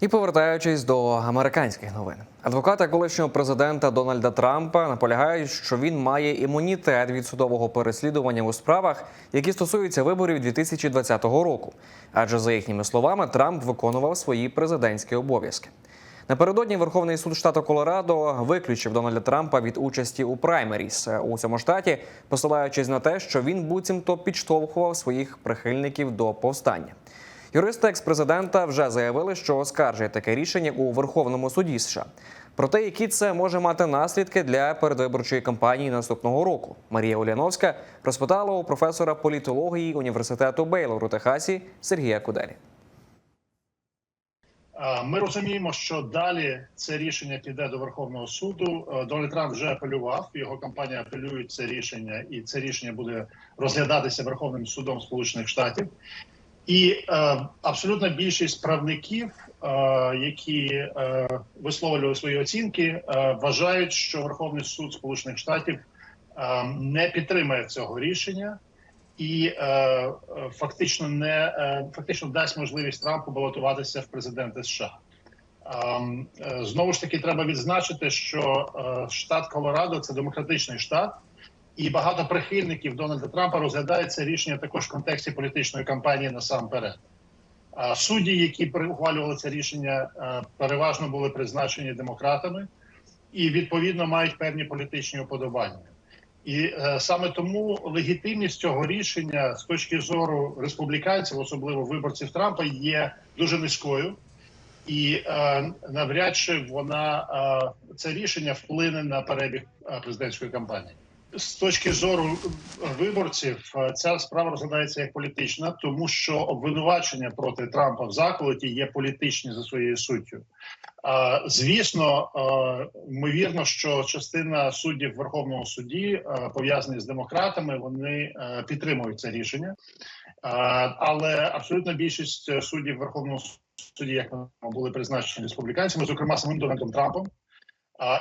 І повертаючись до американських новин, адвокати колишнього президента Дональда Трампа наполягають, що він має імунітет від судового переслідування у справах, які стосуються виборів 2020 року. Адже за їхніми словами Трамп виконував свої президентські обов'язки. Напередодні Верховний суд штату Колорадо виключив Дональда Трампа від участі у праймеріс у цьому штаті, посилаючись на те, що він буцімто підштовхував своїх прихильників до повстання. Юристи екс-президента вже заявили, що оскаржує таке рішення у Верховному суді США. Проте, які це може мати наслідки для передвиборчої кампанії наступного року, Марія Уляновська розпитала у професора політології університету Бейлор у Техасі Сергія Куделі. Ми розуміємо, що далі це рішення піде до Верховного суду. Е, Дональд Трамп вже апелював. Його компанія апелює це рішення, і це рішення буде розглядатися Верховним судом Сполучених Штатів. І е, абсолютна більшість правників, е, які е, висловлювали свої оцінки, е, вважають, що Верховний суд Сполучених Штатів е, не підтримає цього рішення і е, е, фактично не е, фактично дасть можливість Трампу балотуватися в президенти США. Ем, е, Знову ж таки, треба відзначити, що е, штат Колорадо це демократичний штат, і багато прихильників Дональда Трампа розглядають це рішення також в контексті політичної кампанії насамперед. А Судді, які ухвалювали це рішення, е, переважно були призначені демократами і відповідно мають певні політичні уподобання. І е, саме тому легітимність цього рішення з точки зору республіканців, особливо виборців Трампа, є дуже низькою, і е, навряд чи вона е, це рішення вплине на перебіг е, президентської кампанії. З точки зору виборців, е, ця справа розглядається як політична, тому що обвинувачення проти Трампа в заколоті є політичні за своєю суттю. Е, Звісно, е, ймовірно, що частина суддів Верховного суді пов'язані з демократами, вони підтримують це рішення, але абсолютна більшість суддів Верховного суді, як ми були призначені республіканцями, зокрема самим Дональдом Трампом.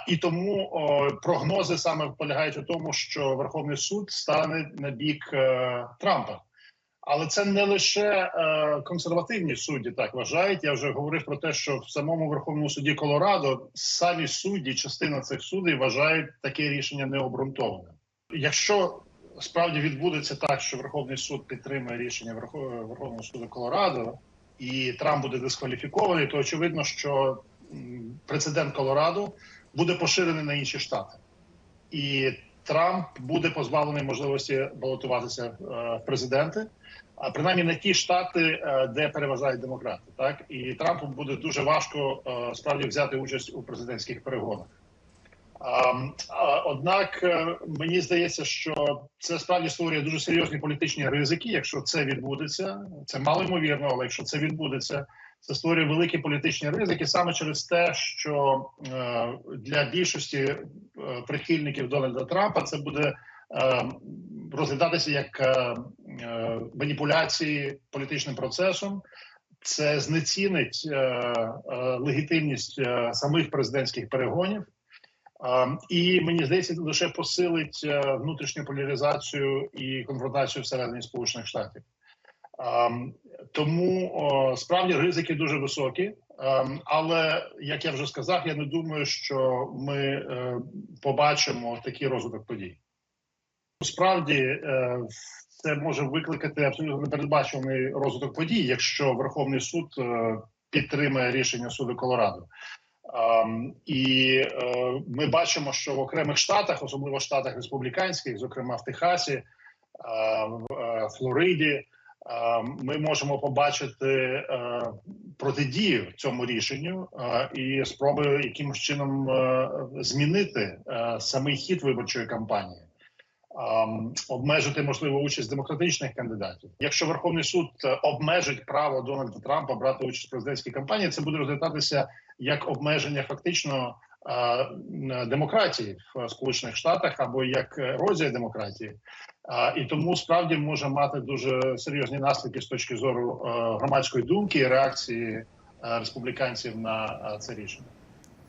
І тому прогнози саме полягають у тому, що Верховний суд стане на бік е, Трампа. Але це не лише е, консервативні судді так вважають. Я вже говорив про те, що в самому Верховному суді Колорадо самі судді, частина цих суддів вважають таке рішення необґрунтованим. Якщо справді відбудеться так, що Верховний суд підтримує рішення Верхов- Верховного суду Колорадо, і Трамп буде дискваліфікований, то очевидно, що прецедент Колорадо буде поширений на інші штати, і Трамп буде позбавлений можливості балотуватися е, в президенти, а принаймні на ті штати, е, де переважають демократи. Так і Трампу буде дуже важко е, справді взяти участь у президентських перегонах. Однак мені здається, що це справді створює дуже серйозні політичні ризики. Якщо це відбудеться, це мало ймовірно, але якщо це відбудеться, це створює великі політичні ризики саме через те, що е, для більшості е, прихильників Дональда Трампа це буде е, розглядатися як маніпуляції політичним процесом. Це знецінить легітимність самих президентських перегонів. І мені здається, це лише посилить внутрішню поляризацію і конфронтацію всередині Сполучених Штатів. Тому о, справді ризики дуже високі. Ем, Але як я вже сказав, я не думаю, що ми е, побачимо такий розвиток подій. Справді е, це може викликати абсолютно непередбачуваний розвиток подій, якщо Верховний суд е, підтримає рішення суду Колорадо. Um, і е, ми бачимо, що в окремих штатах, особливо в штатах республіканських, зокрема в Техасі, е, в е, Флориді, ми можемо побачити е, протидію цьому рішенню е, і спроби якимось чином е, змінити е, самий хід виборчої кампанії. Обмежити можливо участь демократичних кандидатів. Якщо Верховний суд е, обмежить право Дональда Трампа брати участь в президентській кампанії, це буде розглядатися як обмеження фактично е, демократії в Сполучених Штатах або як ерозія демократії, і тому справді може мати дуже серйозні наслідки з точки зору е, громадської думки і реакції е, республіканців на е, це рішення.